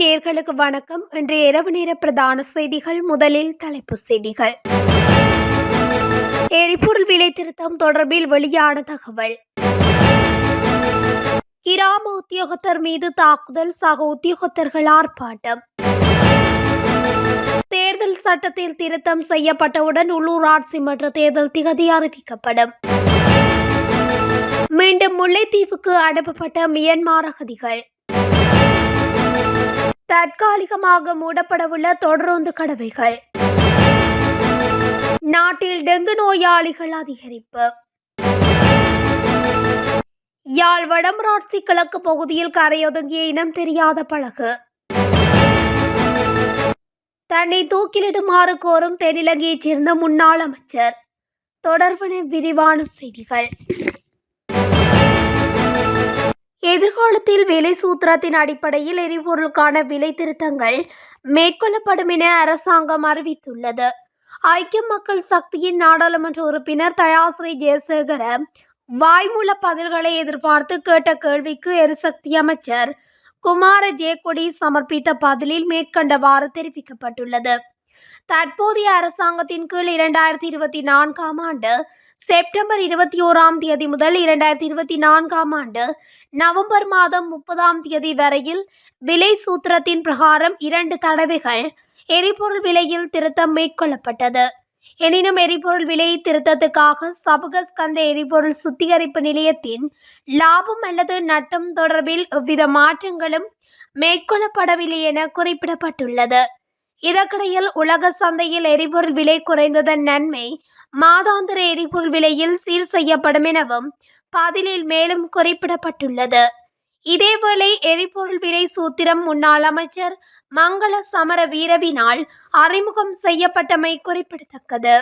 நேர்களுக்கு வணக்கம். இன்றைய இரவு நேர பிரதான செய்திகள் முதலில் தலைப்புச் செய்திகள். எரிபொருள் விலை திருத்தம் தொடர்பில் வெளியான தகவல். கிராம உத்தியோகத்தர் மீது தாக்குதல் சக உத்தியோகத்தர்கள் ஆர்ப்பாட்டம். தேர்தல் சட்டத்தில் திருத்தம் செய்யப்பட்டவுடன் உள்ளூராட்சி மன்ற தேர்தல் திகதி அறிவிக்கப்படும். மீண்டும் முல்லைத்தீவுக்கு அனுப்பப்பட்ட மியன்மார் அகதிகள். தற்காலிகமாக மூடப்படவுள்ள தொடருந்து கடவைகள் நாட்டில் டெங்கு நோயாளிகள் அதிகரிப்பு. யாழ் வடமராட்சி கிழக்கு பகுதியில் கரையொதுங்கிய இனம் தெரியாத பழகு. தன்னை தூக்கிலிடுமாறு கோரும் தென்னிலங்கையைச் சேர்ந்த முன்னாள் அமைச்சர். தொடர்பன விரிவான செய்திகள். எதிர்காலத்தில் விலை சூத்திரத்தின் அடிப்படையில் எரிபொருளுக்கான விலை திருத்தங்கள் மேற்கொள்ளப்படும் என அரசாங்கம் அறிவித்துள்ளது. ஐக்கிய மக்கள் சக்தியின் நாடாளுமன்ற உறுப்பினர் தயாஸ்ரீ ஜெயசேகர வாய்மூல பதில்களை எதிர்பார்த்து கேட்ட கேள்விக்கு எரிசக்தி அமைச்சர் குமார ஜெயக்கொடி சமர்ப்பித்த பதிலில் மேற்கண்டவாறு தெரிவிக்கப்பட்டுள்ளது. தற்போதைய அரசாங்கத்தின் கீழ் இரண்டாயிரத்தி இருபத்தி நான்காம் ஆண்டு செப்டம்பர் இருபத்தி ஓராம் தேதி முதல் இரண்டாயிரத்தி இருபத்தி நான்காம் ஆண்டு நவம்பர் மாதம் முப்பதாம் தேதி வரையில் விலை சூத்திரத்தின் பிரகாரம் இரண்டு தடவைகள் எரிபொருள் விலையில் திருத்தம் மேற்கொள்ளப்பட்டது. எனினும் எரிபொருள் விலை திருத்தத்துக்காக சபுகஸ்கந்த எரிபொருள் சுத்திகரிப்பு நிலையத்தின் லாபம் அல்லது நட்டம் தொடர்பில் எவ்வித மாற்றங்களும் மேற்கொள்ளப்படவில்லை என குறிப்பிடப்பட்டுள்ளது. இதற்கிடையில் உலக சந்தையில் எரிபொருள் விலை குறைந்ததன் நன்மை மாதாந்திர எரிபொருள் விலையில் சீர் செய்யப்படும் எனவும் பதிலில் மேலும் குறிப்பிடப்பட்டுள்ளது. இதேவேளை எரிபொருள் விலை சூத்திரம் முன்னாள் அமைச்சர் மங்கள சமர வீரவினால் அறிமுகம் செய்யப்பட்டமை குறிப்பிடத்தக்கது.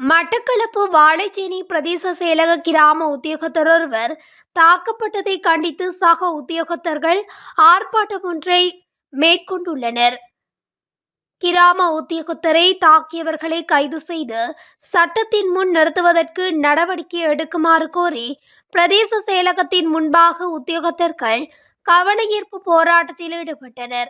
மட்டக்களப்பு வாழைச்சேனி பிரதேச செயலக கிராம உத்தியோகத்தர் ஒருவர் தாக்கப்பட்டதை கண்டித்து சக உத்தியோகத்தர்கள் ஆர்ப்பாட்டம் ஒன்றை மேற்கொண்டுள்ளனர். கிராம உத்தியோகத்தரை தாக்கியவர்களை கைது செய்து சட்டத்தின் முன் நிறுத்துவதற்கு நடவடிக்கை எடுக்குமாறு கோரி பிரதேச செயலகத்தின் முன்பாக உத்தியோகத்தர்கள் கவனஈர்ப்பு போராட்டத்தில் ஈடுபட்டனர்.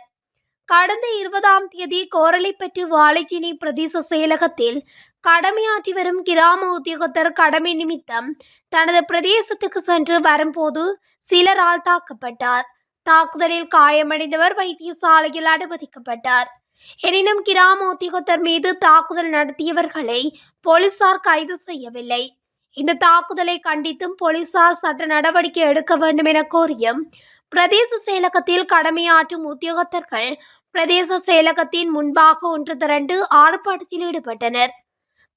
கடந்த இருபதாம் தேதி கோரளைப்பற்று வாழைச்சினை பிரதேச செயலகத்தில் கடமையாற்றி வரும் கிராம உத்தியோகத்தர் கடமை நிமித்தம் தனது பிரதேசத்துக்கு சென்று வரும்போது சிலரால் தாக்கப்பட்டார். தாக்குதலில் காயமடைந்தவர் வைத்தியசாலையில் அனுமதிக்கப்பட்டார். எனினும் கிராம உத்தியோகத்தர் மீது தாக்குதல் நடத்தியவர்களை போலீசார் கைது செய்யவில்லை. இந்த தாக்குதலை கண்டித்தும் போலீசார் சட்ட நடவடிக்கை எடுக்க வேண்டும் என கோரியும் பிரதேச செயலகத்தில் கடமையாற்றும் உத்தியோகத்தர்கள் பிரதேச செயலகத்தின் முன்பாக ஒன்று திரண்டு ஆர்ப்பாட்டத்தில் ஈடுபட்டனர்.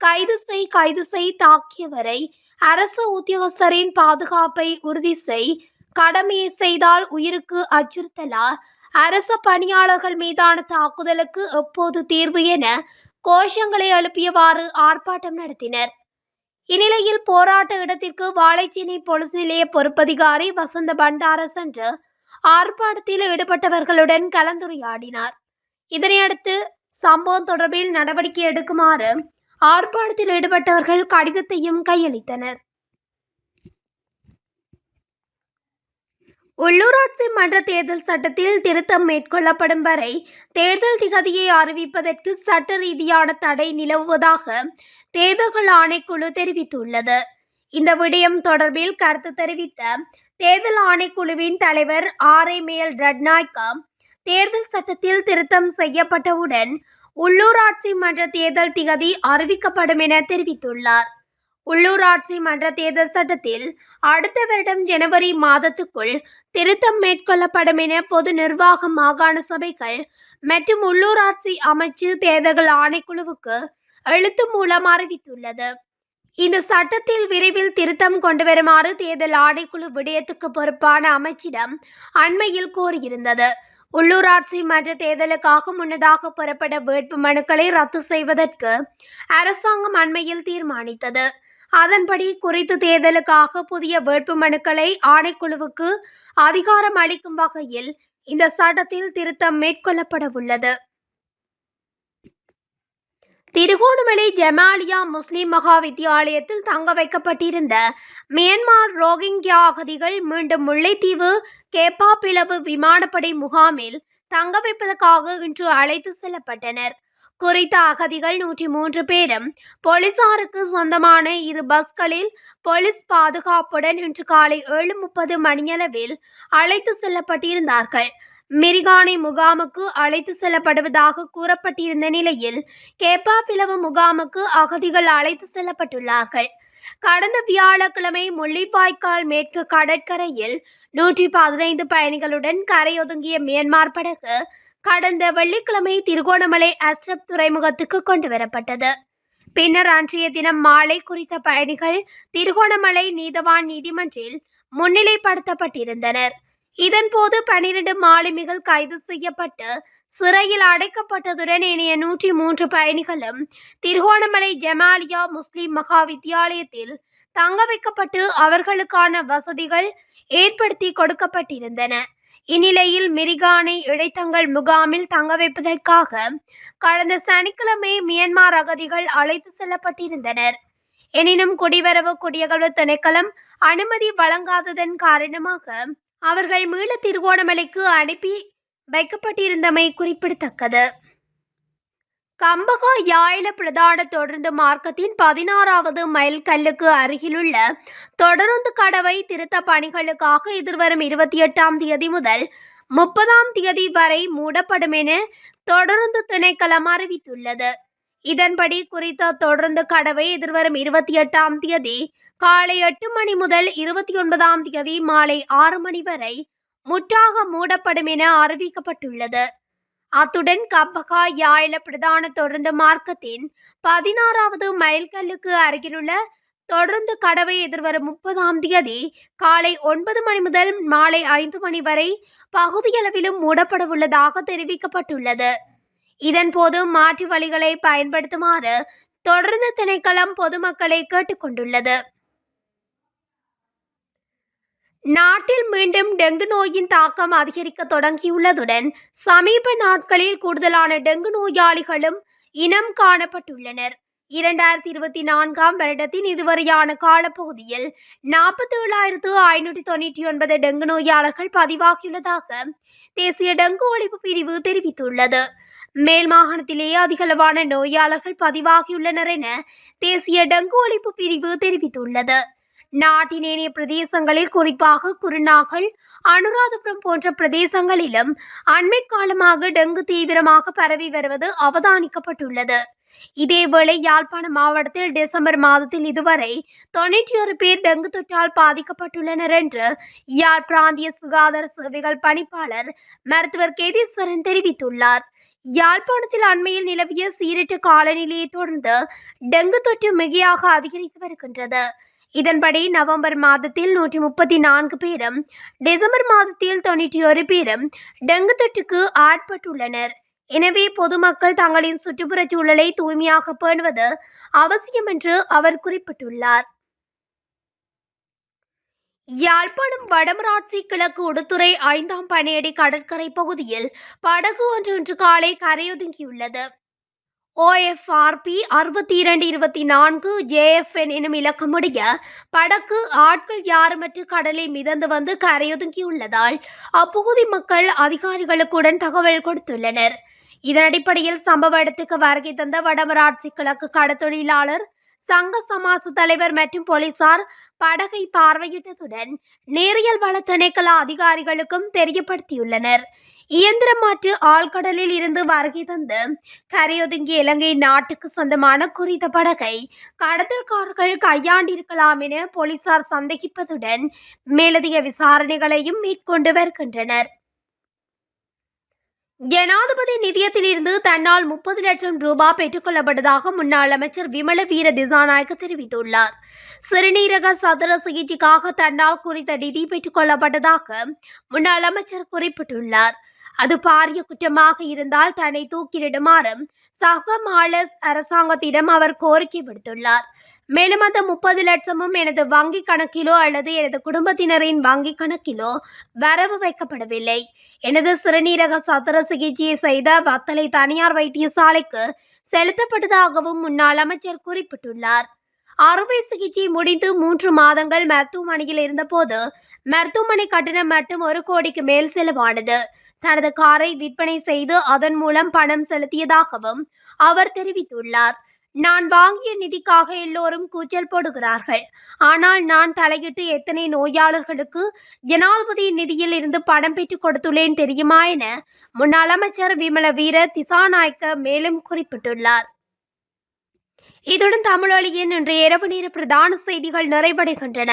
கைது செய் கைது செய் தாக்கியவரை அரசு உத்தியோகஸ்தரின் பாதுகாப்பை உறுதி செய் கடமையை செய்தால் உயிருக்கு அச்சுறுத்தலா அரச பணியாளர்கள் மீதான தாக்குதலுக்கு எப்போது தீர்வு என கோஷங்களை எழுப்பியவாறு ஆர்ப்பாட்டம் நடத்தினர். இந்நிலையில் போராட்ட இடத்திற்கு வாழைச்சேனை போலீஸ் நிலைய பொறுப்பதிகாரி வசந்த பண்டார சென்று ஆர்ப்பாட்டத்தில் ஈடுபட்டவர்களுடன் கலந்துரையாடினார். இதனையடுத்து சம்பவம் தொடர்பில் நடவடிக்கை எடுக்குமாறு ஆர்ப்பாட்டத்தில் ஈடுபட்டவர்கள் கடிதத்தையும் கையளித்தனர். உள்ளூராட்சி மன்ற தேர்தல் சட்டத்தில் திருத்தம் மேற்கொள்ளப்படும் வரை தேர்தல் திகதியை அறிவிப்பதற்கு சட்ட ரீதியான தடை நிலவுவதாக தேர்தல்கள் ஆணைக்குழு தெரிவித்துள்ளது. இந்த விடயம் தொடர்பில் கருத்து தெரிவித்த தேர்தல் ஆணைக்குழுவின் தலைவர் ஆர். ஏ. மேல் ரட்நாய்கா தேர்தல் சட்டத்தில் திருத்தம் செய்யப்பட்டவுடன் உள்ளூராட்சி மன்ற தேர்தல் திகதி அறிவிக்கப்படும் என தெரிவித்துள்ளார். உள்ளூராட்சி மன்ற தேர்தல் சட்டத்தில் அடுத்த வருடம் ஜனவரி மாதத்துக்குள் திருத்தம் மேற்கொள்ளப்படும் என பொது நிர்வாக மாகாண சபைகள் மற்றும் உள்ளூராட்சி அமைச்சு தேர்தல்கள் ஆணைக்குழுவுக்கு எழுத்து மூலம் அறிவித்துள்ளது. இந்த சட்டத்தில் விரைவில் திருத்தம் கொண்டு வருமாறு தேர்தல் ஆணைக்குழு விடயத்துக்கு பொறுப்பான அமைச்சிடம் அண்மையில் கோரியிருந்தது உள்ளூராட்சி மன்ற தேர்தலுக்காக முன்னதாக புறப்பட வேட்பு மனுக்களை ரத்து செய்வதற்கு அரசாங்கம் அண்மையில் தீர்மானித்தது. அதன்படி குறித்த தேர்தலுக்காக புதிய வேட்புமனுக்களை ஆணைக்குழுவுக்கு அதிகாரம் அளிக்கும் வகையில் இந்த சட்டத்தில் திருத்தம் மேற்கொள்ளப்பட உள்ளது திருகோணமலை ஜமாலியா முஸ்லிம் மகா வித்தியாலயத்தில் தங்க வைக்கப்பட்டிருந்த மியான்மார் ரோஹிங்கியா அகதிகள் மீண்டும் முல்லைத்தீவு கேப்பாப்பிளவு விமானப்படை முகாமில் தங்க வைப்பதற்காக இன்று அழைத்து செல்லப்பட்டனர். குறித்த அகதிகள் நூற்றி மூன்று பேரும் போலீசாருக்கு சொந்தமான இரு பஸ்களில் போலீஸ் பாதுகாப்புடன் இன்று காலை ஏழு முப்பது மணியளவில் அழைத்து செல்லப்பட்டிருந்தார்கள். மிரிகானை முகாமுக்கு அழைத்து செல்லப்படுவதாக கூறப்பட்டிருந்த நிலையில் கேப்பாப்பிலவு முகாமுக்கு அகதிகள் அழைத்து செல்லப்பட்டுள்ளார்கள். கடந்த வியாழக்கிழமை முள்ளிப்பாய்க்கால் மேற்கு கடற்கரையில் நூற்றி பதினைந்து பயணிகளுடன் கரையொதுங்கிய மியான்மர் படகு கடந்த வெள்ளிக்கிழமை திருகோணமலை அஸ்ரப் துறைமுகத்துக்கு கொண்டு வரப்பட்டது. பின்னர் அன்றைய தினம் மாலை குறித்த பயணிகள் திருகோணமலை நீதவான் நீதிமன்றில் முன்னிலைப்படுத்தப்பட்டிருந்தனர். இதன்போது பனிரெண்டு மாலுமிகள் கைது செய்யப்பட்டு சிறையில் அடைக்கப்பட்டதுடன் ஏனைய நூற்றி மூன்று பயணிகளும் திருகோணமலை ஜமாலியா முஸ்லிம் மகா வித்தியாலயத்தில் தங்க வைக்கப்பட்டு அவர்களுக்கான வசதிகள் ஏற்படுத்தி கொடுக்கப்பட்டிருந்தன. இந்நிலையில் மிரிகானை இடைத்தங்கள் முகாமில் தங்க வைப்பதற்காக கடந்த சனிக்கிழமை மியான்மர் அகதிகள் அழைத்து செல்லப்பட்டிருந்தனர். எனினும் குடிவரவு குடியகல்வு திணைக்களம் அனுமதி வழங்காததன் காரணமாக அவர்கள் மீள திருகோணமலைக்கு அனுப்பி வைக்கப்பட்டிருந்தமை குறிப்பிடத்தக்கது. கம்பகா யாயில பிரதான தொடருந்து மார்க்கத்தின் பதினாறாவது மைல் கல்லுக்கு அருகிலுள்ள தொடருந்து கடவை திருத்த பணிகளுக்காக எதிர்வரும் இருபத்தி எட்டாம் தேதி முதல் முப்பதாம் தேதி வரை மூடப்படும் என தொடருந்து திணைக்களம் அறிவித்துள்ளது. இதன்படி குறித்த தொடருந்து கடவை எதிர்வரும் இருபத்தி எட்டாம் தேதி காலை எட்டு மணி முதல் இருபத்தி ஒன்பதாம் தேதி மாலை ஆறு மணி வரை முற்றாக மூடப்படும் என அறிவிக்கப்பட்டுள்ளது. அத்துடன் கப்பகா யாயில பிரதான தொடர்ந்து மார்க்கத்தின் பதினாறாவது மைல்கல்லுக்கு அருகிலுள்ள தொடர்ந்து கடவை எதிர்வரும் முப்பதாம் தேதி காலை ஒன்பது மணி முதல் மாலை ஐந்து மணி வரை பகுதியளவிலும் மூடப்படவுள்ளதாக தெரிவிக்கப்பட்டுள்ளது. இதன்போது மாற்று வழிகளை பயன்படுத்துமாறு தொடர்ந்து திணைக்களம் பொதுமக்களை கேட்டுக்கொண்டுள்ளது. நாட்டில் மீண்டும் டெங்கு நோயின் தாக்கம் அதிகரிக்க தொடங்கியுள்ளதுடன் சமீப நாட்களில் கூடுதலான டெங்கு நோயாளிகளும் இனம் காணப்பட்டுள்ளனர். இரண்டாயிரத்தி இருபத்தி நான்காம் வருடத்தின் இதுவரையான காலப்பகுதியில் நாற்பத்தி ஏழாயிரத்து ஐநூற்றி தொண்ணூற்றி ஒன்பது டெங்கு நோயாளர்கள் பதிவாகியுள்ளதாக தேசிய டெங்கு ஒழிப்பு பிரிவு தெரிவித்துள்ளது. மேல் மாகாணத்திலேயே அதிகளவான நோயாளர்கள் பதிவாகியுள்ளனர் என தேசிய டெங்கு ஒழிப்பு பிரிவு தெரிவித்துள்ளது. நாட்டின் ஏனைய பிரதேசங்களில் குறிப்பாக குருநாகல் அனுராதபுரம் போன்ற பிரதேசங்களிலும் அண்மை காலமாக டெங்கு தீவிரமாக பரவி வருவது அவதானிக்கப்பட்டுள்ளது. இதேவேளை யாழ்ப்பாணம் மாவட்டத்தில் டிசம்பர் மாதத்தில் இதுவரை தொன்னூற்றி ஒரு பேர் டெங்கு தொற்றால் பாதிக்கப்பட்டுள்ளனர் என்று யாழ் பிராந்திய சுகாதார சேவைகள் பணிப்பாளர் மருத்துவர் கேதீஸ்வரன் தெரிவித்துள்ளார். யாழ்ப்பாணத்தில் அண்மையில் நிலவிய சீரற்ற காலநிலையை தொடர்ந்து டெங்கு தொற்று மிகையாக அதிகரித்து வருகின்றது. இதன்படி நவம்பர் மாதத்தில் நூற்றி முப்பத்தி நான்கு பேரும் டிசம்பர் மாதத்தில் தொண்ணூற்றி ஒரு பேரும் டெங்கு தொற்றுக்கு ஆட்பட்டுள்ளனர். எனவே பொதுமக்கள் தங்களின் சுற்றுப்புறச் சூழலை தூய்மையாக பேணுவது அவசியம் என்று அவர் குறிப்பிட்டுள்ளார். யாழ்ப்பாணம் வடமராட்சி கிழக்கு உடுத்துறை ஐந்தாம் பனையடி கடற்கரை பகுதியில் படகு ஒன்று இன்று காலை கரையொதுங்கியுள்ளது. ஓஎஃப்ஆர்பி அறுபத்தி இரண்டு இருபத்தி நான்கு ஜேஎஃப்என் எனும் இலக்கமுடைய படகு ஆட்கள் யாருமற்று கடலில் மிதந்து வந்து கரையொதுங்கியுள்ளதால் அப்பகுதி மக்கள் அதிகாரிகளுக்குடன் தகவல் கொடுத்துள்ளனர். இதன் அடிப்படையில் சம்பவ இடத்துக்கு வருகை தந்த வடமராட்சி கிழக்கு கடத்தொழிலாளர் சங்க சமாச தலைவர் மற்றும் போலீசார் படகை பார்வையிட்டதுடன் நேரியல் வள திணைக்கள அதிகாரிகளுக்கும் தெரியப்படுத்தியுள்ளனர். இயந்திரம் மாற்று ஆழ்கடலில் இருந்து வருகை தந்து கரையொதுங்கிய இலங்கை நாட்டுக்கு சொந்தமான குறித்த படகை. கடத்தல்காரர்கள் கையாண்டிருக்கலாம் என போலீசார் சந்தேகிப்பதுடன் மேலதிக விசாரணைகளையும் மேற்கொண்டு வருகின்றனர். ஜனாதிபதி நிதியத்திலிருந்து தன்னால் முப்பது லட்சம் ரூபாய் பெற்றுக்கொள்ளப்பட்டதாக முன்னாள் அமைச்சர் விமல வீர திசாநாயக்க தெரிவித்துள்ளார். சிறுநீரக சதுர சிகிச்சைக்காக தன்னால் குறித்த நிதி பெற்றுக்கொள்ளப்பட்டதாக முன்னாள் அமைச்சர் குறிப்பிட்டுள்ளார். அது பாரிய குற்றமாக இருந்தால் தன்னை தூக்கிலிடுமாறும் சக மாலஸ் அரசாங்கத்திடம் அவர் கோரிக்கை விடுத்துள்ளார். மேலும் அந்த முப்பது லட்சமும் எனது வங்கி கணக்கிலோ அல்லது எனது குடும்பத்தினரின் வங்கி கணக்கிலோ வரவு வைக்கப்படவில்லை. எனது சிறுநீரக சத்திர சிகிச்சையை செய்த வத்தலை தனியார் வைத்தியசாலைக்கு செலுத்தப்பட்டதாகவும் முன்னாள் அமைச்சர் குறிப்பிட்டுள்ளார். அறுவை சிகிச்சை முடிந்து மூன்று மாதங்கள் மருத்துவமனையில் இருந்தபோது மருத்துவமனை கட்டணம் மட்டும் ஒரு கோடிக்கு மேல் செலவானது. தனது காரை விற்பனை செய்து அதன் மூலம் பணம் செலுத்தியதாகவும் அவர் தெரிவித்துள்ளார். நான் வாங்கிய நிதிக்காக எல்லோரும் கூச்சல் போடுகிறார்கள். ஆனால் நான் தலையிட்டு எத்தனை நோயாளர்களுக்கு ஜனாதிபதி நிதியில் இருந்து பணம் பெற்றுக் கொடுத்துள்ளேன் தெரியுமா என முன்னாள் அமைச்சர் விமல வீர திசாநாயக்க மேலும் குறிப்பிட்டுள்ளார். இதுடன் தமிழொலியின் இன்றைய இரவு நேர பிரதான செய்திகள் நிறைவடைகின்றன.